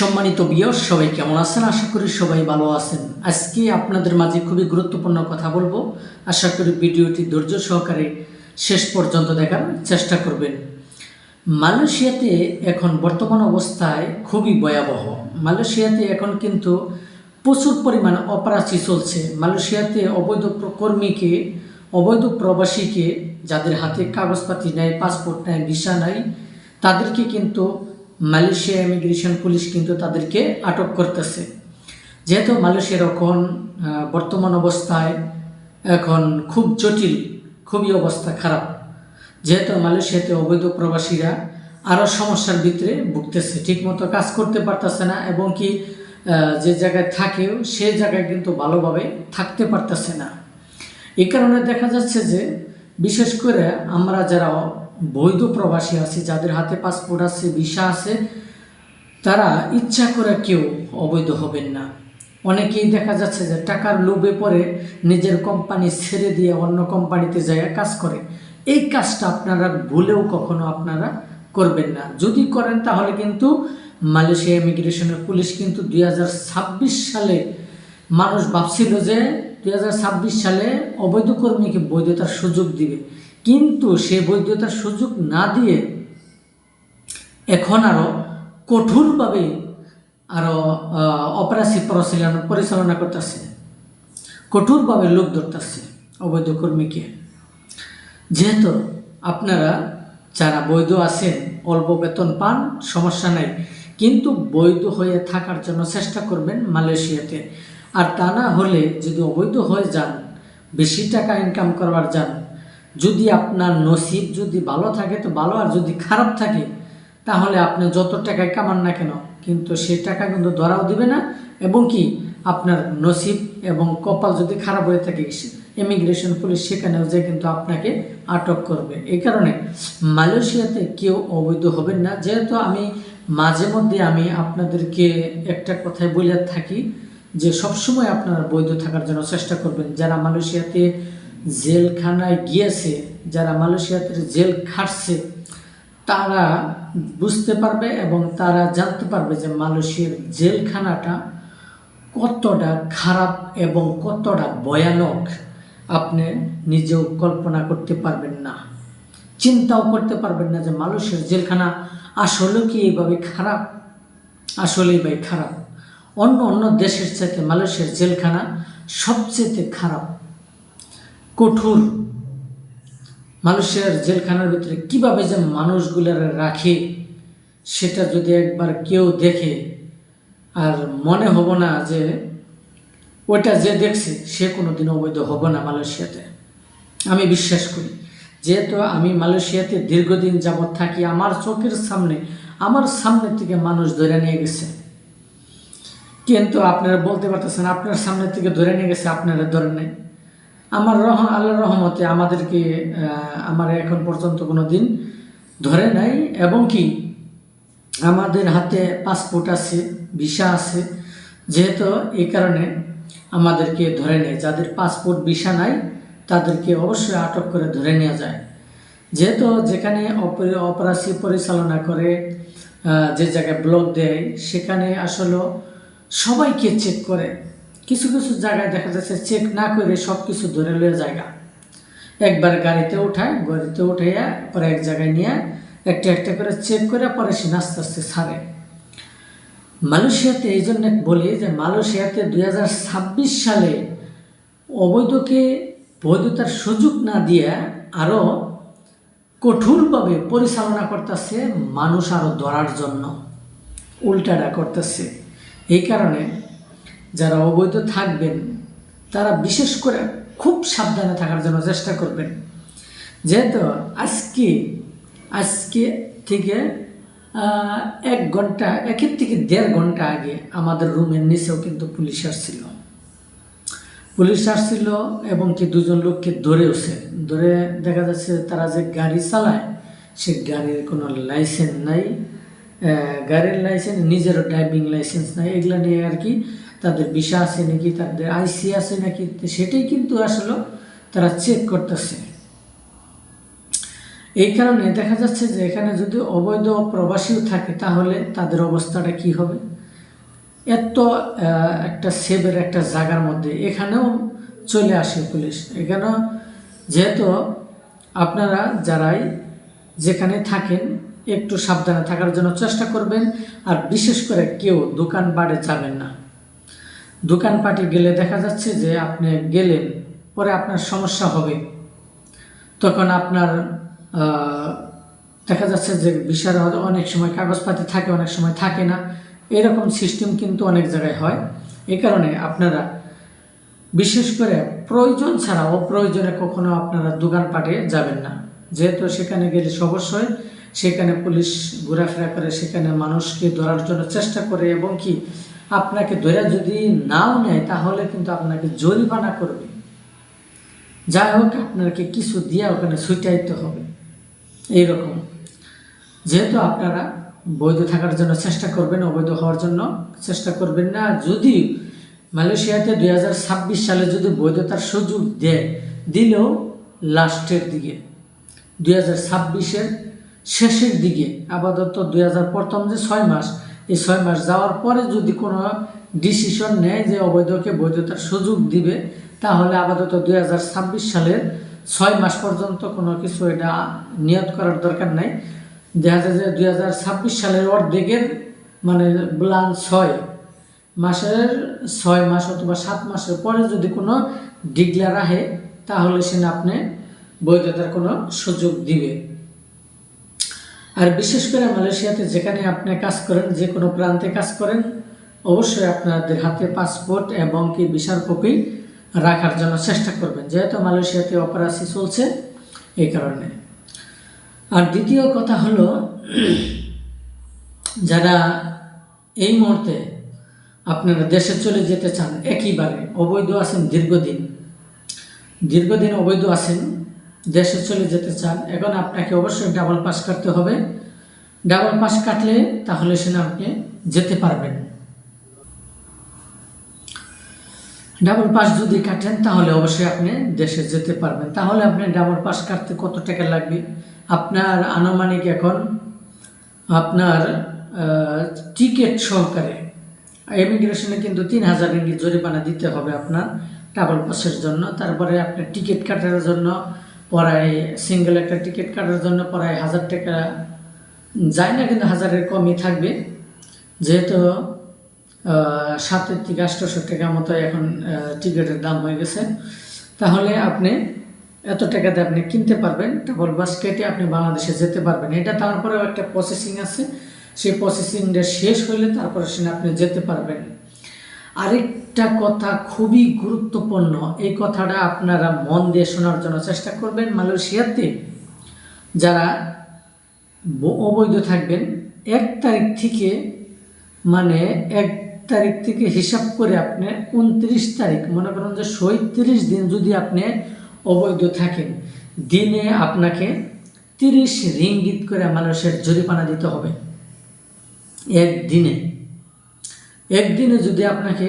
সম্মানিত বিয়স, সবাই কেমন আছেন? আশা করি সবাই ভালো আছেন। আজকে আপনাদের মাঝে খুবই গুরুত্বপূর্ণ কথা বলব। আশা করি ভিডিওটি ধৈর্য সহকারে শেষ পর্যন্ত দেখার চেষ্টা করবেন। মালয়েশিয়াতে এখন বর্তমান অবস্থায় খুবই ভয়াবহ। মালয়েশিয়াতে এখন কিন্তু প্রচুর পরিমাণ অপরাধী চলছে। মালয়েশিয়াতে অবৈধ কর্মীকে, অবৈধ প্রবাসীকে যাদের হাতে কাগজপাতি নেয় পাসপোর্ট নেয় ভিসা নেয় তাদেরকে কিন্তু মালয়েশিয়া ইমিগ্রেশন পুলিশ কিন্তু তাদেরকে আটক করতেছে। যেহেতু মালয়েশিয়ার এখন বর্তমান অবস্থায় এখন খুব জটিল, খুবই অবস্থা খারাপ। যেহেতু মালয়েশিয়াতে অবৈধ প্রবাসীরা আরও সমস্যার ভিতরে ভুগতেছে, ঠিকমতো কাজ করতে পারতেছে না এবং কি যে জায়গায় থাকেও সে জায়গায় কিন্তু ভালোভাবে থাকতে পারতেছে না। এই কারণে দেখা যাচ্ছে যে, বিশেষ করে আমরা যারা বৈধ প্রবাসী আছে, যাদের হাতে পাসপোর্ট আছে ভিসা আছে, তারা ইচ্ছা করে কেউ অবৈধ হবেন না। অনেকেই দেখা যাচ্ছে যে টাকার লোভে পরে নিজের কোম্পানি ছেড়ে দিয়ে অন্য কোম্পানিতে যায় কাজ করে। এই কাজটা আপনারা ভুলেও কখনো আপনারা করবেন না। যদি করেন তাহলে কিন্তু মালয়েশিয়া ইমিগ্রেশনের পুলিশ কিন্তু দুই হাজার ছাব্বিশ সালে মানুষ ভাবছিল যে দুই হাজার ছাব্বিশ সালে অবৈধ কর্মীকে বৈধতার সুযোগ দিবে। কিন্তু সে বৈধতার সুযোগ না দিয়ে এখন আরও কঠোরভাবে আরও অপরাধী পরিচালনা পরিচালনা করতেছে। কঠোরভাবে লোক ধরতেছে অবৈধ কর্মীকে। যেহেতু আপনারা যারা বৈধ আছেন, অল্প বেতন পান, সমস্যা নাই। কিন্তু বৈধ হয়ে থাকার জন্য চেষ্টা করবেন মালয়েশিয়াতে। আর তা না হলে যদি অবৈধ হয়ে যান, বেশি টাকা ইনকাম করবার যান যদি আপনার নসিব যদি ভালো থাকে, তো ভালো, আর যদি খারাপ থাকে, তাহলে আপনি যত টাকায় কামান না কেন, কিন্তু সেই টাকা কিন্তু ধরাও দিবে না। এবং কি, আপনার নসিব এবং কপাল যদি খারাপ হয়ে থাকে ইমিগ্রেশন পুলিশ সেখানেও যে কিন্তু আপনাকে আটক করবে। এই কারণে মালয়েশিয়াতে কেউ অবৈধ হবেন না। যেহেতু আমি মাঝে মধ্যে আমি আপনাদেরকে একটা কথাই বলে থাকি, যে সবসময় আপনারা বৈধ থাকার জন্য চেষ্টা করবেন। যারা মালয়েশিয়াতে জেলখানায় গিয়েছে, যারা মালয়েশিয়াতে জেল খাটছে, তারা বুঝতে পারবে এবং তারা জানতে পারবে যে মালয়েশিয়ার জেলখানাটা কতটা খারাপ এবং কতটা ভয়ানক। আপনি নিজেও কল্পনা করতে পারবেন না। চিন্তাও করতে পারবেন না যে মালয়েশিয়ার জেলখানা আসলে কি এইভাবে খারাপ? আসলেই ভাই খারাপ। অন্য অন্য দেশের চাইতে মালয়েশিয়ার জেলখানা সবচেয়ে খারাপ। কঠোর। মানুষের জেলখানার ভিতরে কীভাবে যে মানুষগুলার রাখে, সেটা যদি একবার কেউ দেখে, আর মনে হব না যে ওইটা যে দেখছে, সে কোনো দিন অবৈধ হব না মালয়েশিয়াতে। আমি বিশ্বাস করি, যেহেতু আমি মালয়েশিয়াতে দীর্ঘদিন যাবৎ থাকি, আমার চোখের সামনে, আমার সামনে থেকে মানুষ ধরে নিয়ে গেছে। কিন্তু আপনারা বলতে পারতেছেন, আপনার সামনে থেকে ধরে নিয়ে গেছে, আপনারা ধরে নেই। আমার রহ, আল্লাহর রহমতে আমাদেরকে আমার এখন পর্যন্ত কোনো দিন ধরে নাই। এবং কি, আমাদের হাতে পাসপোর্ট আছে ভিসা আছে। যেহেতু এই কারণে আমাদেরকে ধরে নেয়। যাদের পাসপোর্ট ভিসা নাই, তাদেরকে অবশ্যই আটক করে ধরে নেওয়া যায়। যেহেতু যেখানে অপ- অপরাধী পরিচালনা করে যে জায়গায় ব্লক দেয়, সেখানে আসলে সবাইকে চেক করে। কিছু কিছু জায়গায় দেখা যাচ্ছে চেক না করে সব কিছু ধরে লয়ে জায়গা। একবার গাড়িতে উঠায় গাড়িতে উঠাইয়া পরে এক জায়গায় নিয়ে একটা একটা করে চেক করে পরে সে আস্তে আস্তে ছাড়ে। মালয়েশিয়াতে এই জন্য বলি যে মালয়েশিয়াতে দু হাজার ছাব্বিশ সালে অবৈধকে বৈধতার সুযোগ না দিয়ে আরও কঠোরভাবে পরিচালনা করতেছে মানুষ আরও ধরার জন্য, উল্টাটা করতেছে। এই কারণে যারা অবৈধ থাকবেন, তারা বিশেষ করে খুব সাবধানে থাকার জন্য চেষ্টা করবেন। যেহেতু আজকে আজকে থেকে এক ঘণ্টা, একের থেকে দেড় ঘণ্টা আগে আমাদের রুমের নিচেও কিন্তু পুলিশ আসছিল। পুলিশ আসছিল এবং কি দুজন লোককে ধরেওছে ধরে দেখা যাচ্ছে তারা যে গাড়ি চালায়, সে গাড়ির কোনো লাইসেন্স নাই। গাড়ির লাইসেন্স, নিজেরও ড্রাইভিং লাইসেন্স নাই। এগুলো নিয়ে আর কি তাদের ভিসা আছে নাকি, তাদের আইসি আছে নাকি সেটাই কিন্তু আসলে তারা চেক করতেছে। এই কারণে দেখা যাচ্ছে যে এখানে যদি অবৈধ প্রবাসীও থাকে, তাহলে তাদের অবস্থাটা কি হবে? এত একটা সেভের একটা জায়গার মধ্যে এখানেও চলে আসে পুলিশ। এখানেও যেহেতু আপনারা যারাই যেখানে থাকেন, একটু সাবধানে থাকার জন্য চেষ্টা করবেন, আর বিশেষ করে কেউ দোকান বাড়ে যাবেন না। দোকানপাটে গেলে দেখা যাচ্ছে যে আপনি গেলেন পরে আপনার সমস্যা হবে। তখন আপনার দেখা যাচ্ছে যে বিশাল অনেক সময় কাগজপাতি থাকে, অনেক সময় থাকে না। এরকম সিস্টেম কিন্তু অনেক জায়গায় হয়। এ কারণে আপনারা বিশেষ করে প্রয়োজন ছাড়া অপ্রয়োজনে কখনো আপনারা দোকানপাটে যাবেন না। যেহেতু সেখানে গেলে অবশ্যই সেখানে পুলিশ ঘোরাফেরা করে, সেখানে মানুষকে ধরার জন্য চেষ্টা করে এবং কি আপনাকে ধরে যদি নাও নেয়, তাহলে কিন্তু আপনাকে জরিমানা করবে। যাই হোক, আপনাকে কিছু দিয়ে ওখানে ছুটাইতে হবে। এইরকম। যেহেতু আপনারা বৈধ থাকার জন্য চেষ্টা করবেন, অবৈধ হওয়ার জন্য চেষ্টা করবেন না, যদি মালয়েশিয়াতে দুই হাজার ছাব্বিশ সালে যদি বৈধতার সুযোগ দেয়, দিলেও লাস্টের দিকে। দুই হাজার শেষের দিকে, আপাতত দুই হাজার প্রথম যে ছয় মাস এই ছয় মাস যাওয়ার পরে যদি কোনো ডিসিশন নেয় যে অবৈধকে বৈধতার সুযোগ দিবে, তাহলে আপাতত দুই হাজার ছাব্বিশ সালের ছয় মাস পর্যন্ত কোনো কিছু এটা নিয়ত করার দরকার নাই। দেখা যায় যে দুই হাজার ছাব্বিশ সালের অর্ধেকের মানে ব্লান ছয় মাসের ছয় মাস অথবা সাত মাসের পরে যদি কোনো ডিগলার আহে, তাহলে সে আপনি বৈধতার কোনো সুযোগ দিবে। আর বিশেষ করে মালয়েশিয়াতে যেখানে আপনি কাজ করেন, যে কোনো প্রান্তে কাজ করেন, অবশ্যই আপনাদের হাতে পাসপোর্ট এবং কি বিশাল কপি রাখার জন্য চেষ্টা করবেন। যেহেতু মালয়েশিয়াতে অপারেশন চলছে এই কারণে। আর দ্বিতীয় কথা হলো, যারা এই মুহূর্তে আপনারা দেশে চলে যেতে চান, একইবারে অবৈধ আছেন, দীর্ঘদিন। দীর্ঘদিন অবৈধ আছেন দেশে চলে যেতে চান, এখন আপনাকে অবশ্যই ডাবল পাস কাটতে হবে। ডাবল পাস কাটলে তাহলে সে আপনি যেতে পারবেন। ডাবল পাস যদি কাটেন, তাহলে অবশ্যই আপনি দেশে যেতে পারবেন। তাহলে আপনি ডাবল পাস কাটতে কত টাকা লাগবে? আপনার আনুমানিক এখন আপনার টিকিট সহকারে ইমিগ্রেশনে কিন্তু তিন হাজার রিঙ্গিত জরিমানা দিতে হবে আপনার ডাবল পাসের জন্য। তারপরে আপনার টিকিট কাটার জন্য পড়ায় সিঙ্গেল একটা টিকিট কাটার জন্য পড়ায় হাজার টাকা যায় না, কিন্তু হাজারের কমই থাকবে। যেহেতু সাতের থেকে আটশোশো টাকা মতো এখন টিকিটের দাম হয়ে গেছে। তাহলে আপনি এত টাকাতে আপনি কিনতে পারবেন। ডাবল বাস কেটে আপনি বাংলাদেশে যেতে পারবেন। এটা তারপরেও একটা প্রসেসিং আছে। সেই প্রসেসিংটা শেষ হলে তারপরে সে আপনি যেতে পারবেন। আরেকটা কথা খুবই গুরুত্বপূর্ণ। এই কথাটা আপনারা মন দিয়ে শোনার জন্য চেষ্টা করবেন। মালয়েশিয়াতে যারা অবৈধ থাকবেন, এক তারিখ থেকে মানে এক তারিখ থেকে হিসাব করে আপনি উনত্রিশ তারিখ, মনে করেন যে সৈত্রিশ দিন যদি আপনি অবৈধ থাকেন, দিনে আপনাকে তিরিশ রিঙ্গিত করে মানুষের জরিমানা দিতে হবে। একদিনে একদিনে যদি আপনাকে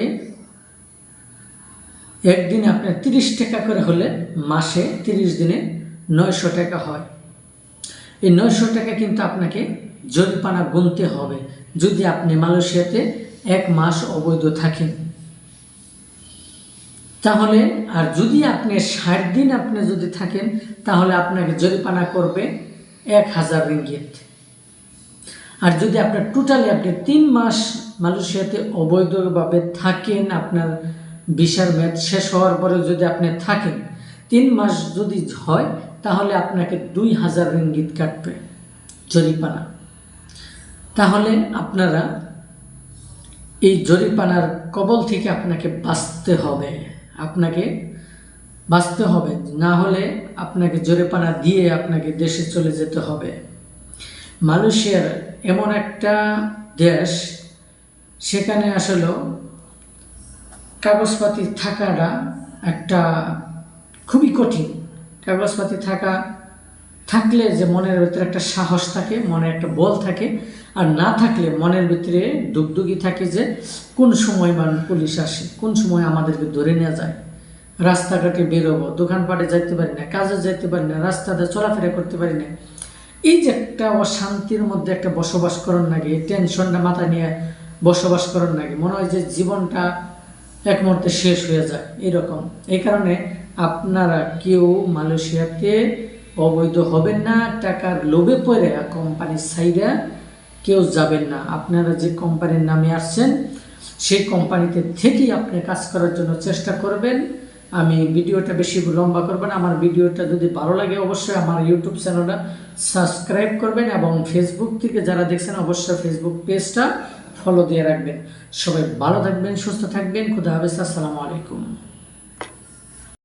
একদিনে আপনার তিরিশ টাকা করে হলে মাসে তিরিশ দিনে নয়শো টাকা হয়। এই নয়শো টাকা কিন্তু আপনাকে জরিমানা গুনতে হবে যদি আপনি মালয়েশিয়াতে এক মাস অবৈধ থাকেন। তাহলে আর যদি আপনি ষাট দিন আপনি যদি থাকেন, তাহলে আপনাকে জরিমানা করবে এক হাজার রিঙ্গিত। আর যদি আপনার টোটালি আপনি তিন মাস মালয়েশিয়াতে অবৈধভাবে থাকেন, আপনার ভিসার মেয়াদ শেষ হওয়ার পরে যদি আপনি থাকেন, তিন মাস যদি হয়, তাহলে আপনাকে দুই হাজার রিঙ্গিত কাটবে জরিপানা। তাহলে আপনারা এই জরিপানার কবল থেকে আপনাকে বাঁচতে হবে। আপনাকে বাঁচতে হবে। না হলে আপনাকে জরিপানা দিয়ে আপনাকে দেশে চলে যেতে হবে। মালয়েশিয়ার এমন একটা দেশ, সেখানে আসলে কাগজপাতি থাকাটা একটা খুবই কঠিন। কাগজপাতি থাকা, থাকলে যে মনের ভিতরে একটা সাহস থাকে, মনে একটা বল থাকে, আর না থাকলে মনের ভিতরে ডুগডুগি থাকে যে কোন সময় মানুষ পুলিশ আসে, কোন সময় আমাদেরকে ধরে নেওয়া যায়, রাস্তাঘাটে বেরোবো, দোকানপাটে যাইতে পারি না, কাজে যাইতে পারি না, রাস্তাতে চলাফেরা করতে পারি না। এই যে একটা অশান্তির মধ্যে একটা বসবাস করার এই টেনশনটা মাথা নিয়ে বসবাস করার নাকি মনে হয় যে জীবনটা এক মুহূর্তে শেষ হয়ে যায়, এরকম। এই কারণে আপনারা কেউ মালয়েশিয়াতে অবৈধ হবেন না, টাকার লোভে পড়ে কোম্পানির সাইডে কেউ যাবেন না। আপনারা যে কোম্পানির নামে আসছেন, সেই কোম্পানিতে থেকেই আপনি কাজ করার জন্য চেষ্টা করবেন। আমি ভিডিওটা বেশি লম্বা করবেন আমার ভিডিওটা যদি ভালো লাগে অবশ্যই আমার ইউটিউব চ্যানেলটা সাবস্ক্রাইব করবেন এবং ফেসবুক থেকে যারা দেখছেন, অবশ্যই ফেসবুক পেজটা ফলো দিয়ে রাখবেন। সবাই ভালো থাকবেন সুস্থ থাকবেন। খুদা হাফেজ আসসালামু আলাইকুম।